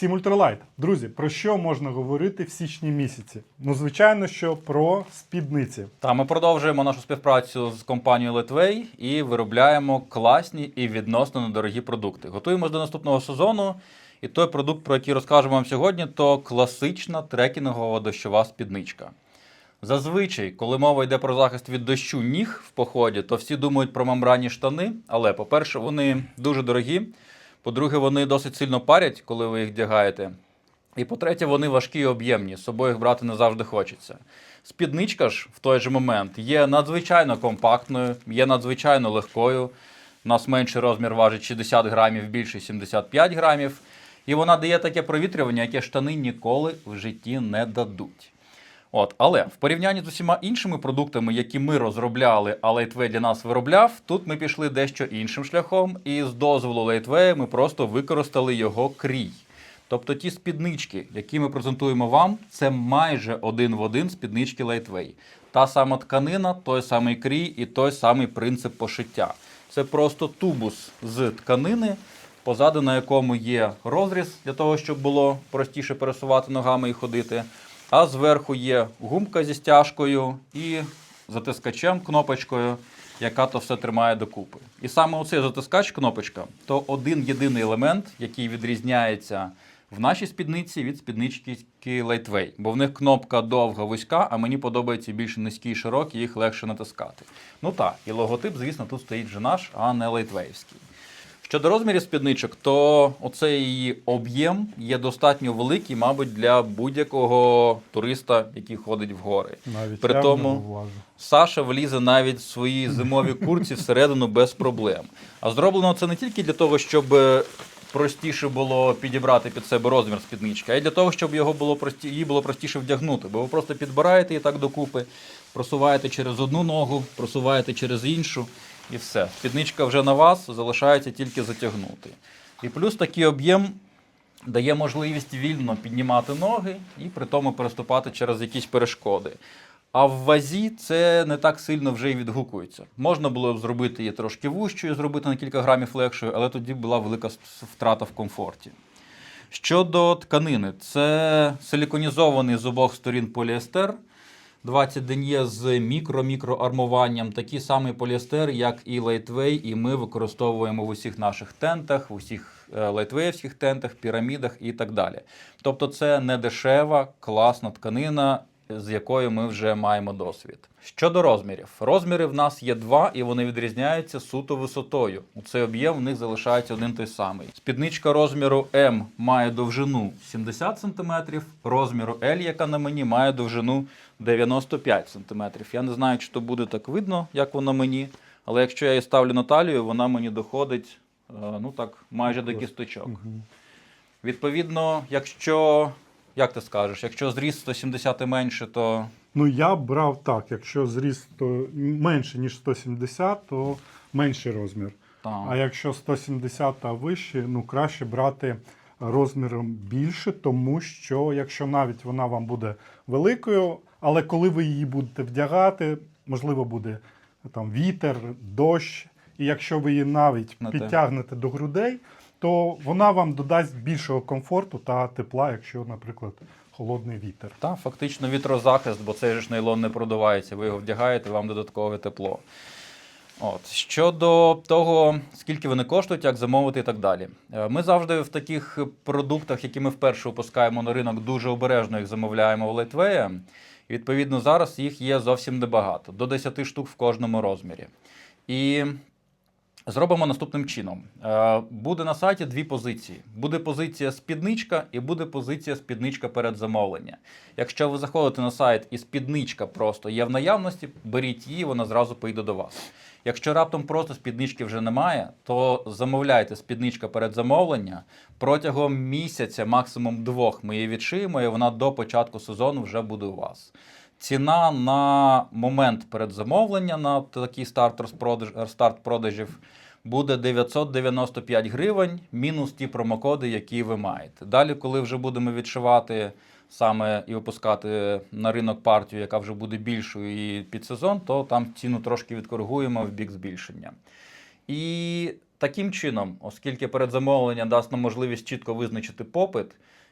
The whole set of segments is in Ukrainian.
Всім ультралайт. Друзі, про що можна говорити в січні місяці? Ну, звичайно, що про спідниці. Та ми продовжуємо нашу співпрацю з компанією Letway і виробляємо класні і відносно недорогі продукти. Готуємось до наступного сезону. І той продукт, про який розкажемо вам сьогодні, то класична трекінгова дощова спідничка. Зазвичай, коли мова йде про захист від дощу ніг в поході, то всі думають про мембранні штани. Але, по-перше, вони дуже дорогі. По-друге, вони досить сильно парять, коли ви їх вдягаєте. І по-третє, вони важкі і об'ємні, з собою їх брати не завжди хочеться. Спідничка ж в той же момент є надзвичайно компактною, є надзвичайно легкою. У нас менший розмір важить 60 грамів, більший 75 грамів. І вона дає таке провітрювання, яке штани ніколи в житті не дадуть. От, але в порівнянні з усіма іншими продуктами, які ми розробляли, а Lightway для нас виробляв, тут ми пішли дещо іншим шляхом, і з дозволу Lightway ми просто використали його крій. Тобто ті спіднички, які ми презентуємо вам, це майже один в один спіднички Lightway. Та сама тканина, той самий крій і той самий принцип пошиття. Це просто тубус з тканини, позаду на якому є розріз для того, щоб було простіше пересувати ногами і ходити. А зверху є гумка зі стяжкою і затискачем, кнопочкою, яка то все тримає докупи. І саме оцей затискач, кнопочка, то один єдиний елемент, який відрізняється в нашій спідниці від спіднички Lightway. Бо в них кнопка довга, вузька, а мені подобається більше низькі і широкі, їх легше натискати. Ну так, і логотип, звісно, тут стоїть вже наш, а не Lightway'ський. Щодо розмірів спідничок, то оцей її об'єм є достатньо великий, мабуть, для будь-якого туриста, який ходить в гори. Навіть При тому-. Саша влізе навіть в свої зимові курці всередину без проблем. А зроблено це не тільки для того, щоб е, простіше було підібрати під себе розмір спіднички, а й для того, щоб його було прості... її було простіше вдягнути. Бо ви просто підбираєте її так докупи, просуваєте через одну ногу, просуваєте через іншу, і все. Спідничка вже на вас, залишається тільки затягнути. І плюс такий об'єм дає можливість вільно піднімати ноги і при тому переступати через якісь перешкоди. А в вазі це не так сильно вже й відгукується. Можна було б зробити її трошки вущою, зробити на кілька грамів легшою, але тоді була велика втрата в комфорті. Щодо тканини, це силіконізований з обох сторін поліестер. 20 ден'є з мікро-мікроармуванням. Такий самий поліестер, як і Lightway, і ми використовуємо в усіх наших тентах, в усіх е, лайтвеївських тентах, пірамідах і так далі. Тобто це не дешева, класна тканина, з якою ми вже маємо досвід. Щодо розмірів, розміри в нас є два, і вони відрізняються суто висотою. У цей об'єм в них залишається один той самий. Спідничка розміру М має довжину 70 см, розміру L, яка на мені, має довжину 95 см. Я не знаю, чи то буде так видно, як воно мені, але якщо я її ставлю на талію, вона мені доходить е, ну так, майже до кісточок. Відповідно, якщо, як ти скажеш, якщо зріст 170 і менше, то Ну, я брав так, якщо зріст то менше, ніж 170, то менший розмір. там. А якщо 170 та вище, ну краще брати розміром більше, тому що якщо навіть вона вам буде великою, але коли ви її будете вдягати, можливо, буде там вітер, дощ, і якщо ви її навіть На те. підтягнете до грудей, то вона вам додасть більшого комфорту та тепла, якщо, наприклад, холодний вітер. Та, фактично вітрозахист, бо цей ж нейлон не продувається. Ви його вдягаєте, вам додаткове тепло. От. Щодо того, скільки вони коштують, як замовити і так далі. Е, Ми завжди в таких продуктах, які ми вперше випускаємо на ринок, дуже обережно їх замовляємо в Лайтвея. І відповідно зараз їх є зовсім небагато, до 10 штук в кожному розмірі. І Зробимо наступним чином. Е, Буде на сайті дві позиції: буде позиція спідничка і буде позиція спідничка перед замовлення. Якщо ви заходите на сайт і спідничка просто є в наявності, беріть її, вона зразу поїде до вас. Якщо раптом просто спіднички вже немає, то замовляйте спідничка перед замовлення. Протягом місяця, максимум двох, ми її відшиємо, і вона до початку сезону вже буде у вас. Ціна на момент передзамовлення на такий старт, розпродаж, старт продажів буде 995 гривень, мінус ті промокоди, які ви маєте. Далі, коли вже будемо відшивати саме і випускати на ринок партію, яка вже буде більшою і під сезон, то там ціну трошки відкоригуємо в бік збільшення. І таким чином, оскільки передзамовлення дасть нам можливість чітко визначити попит,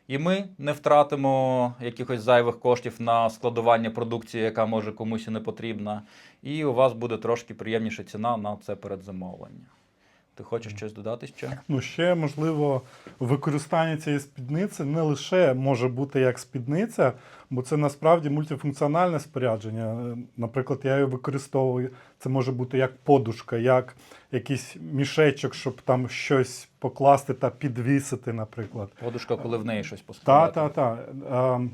і ми не втратимо якихось зайвих коштів на складування продукції, яка може комусь і не потрібна, і у вас буде трошки приємніша ціна на це передзамовлення. Ти хочеш щось додати ще? Ну, ще можливо, використання цієї спідниці не лише може бути як спідниця, бо це насправді мультифункціональне спорядження. Е, Наприклад, я її використовую. Це може бути як подушка, як якийсь мішечок, щоб там щось покласти та підвісити, наприклад. Подушка, коли в неї щось Та, поскладати. та, та. Ем,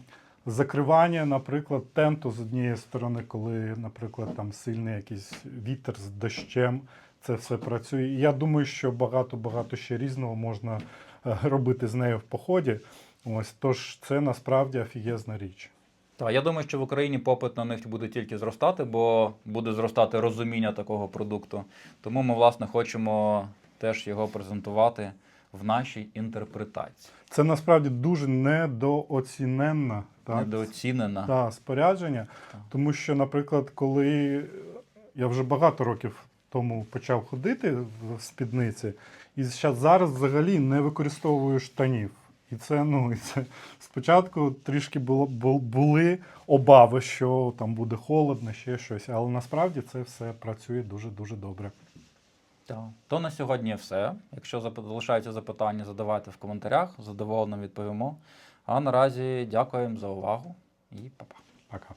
Закривання, наприклад, тенту з однієї сторони, коли, наприклад, там сильний якийсь вітер з дощем, це все працює. І я думаю, що багато-багато ще різного можна е, робити з нею в поході. Ось тож це насправді офігезна річ. Так, я думаю, що в Україні попит на них буде тільки зростати, бо буде зростати розуміння такого продукту. Тому ми, власне, хочемо теж його презентувати в нашій інтерпретації. Це насправді дуже недооціненна так, Недооцінена. та, спорядження, Так. тому що, наприклад, коли я вже багато років тому почав ходити в спідниці, і зараз взагалі не використовую штанів. І це, ну, і це спочатку трішки було, були обави, що там буде холодно, ще щось, але насправді це все працює дуже-дуже добре. Так. То на сьогодні все. Якщо залишаються запитання, задавайте в коментарях, задоволено відповімо. А наразі дякуємо за увагу і па-па. Пока.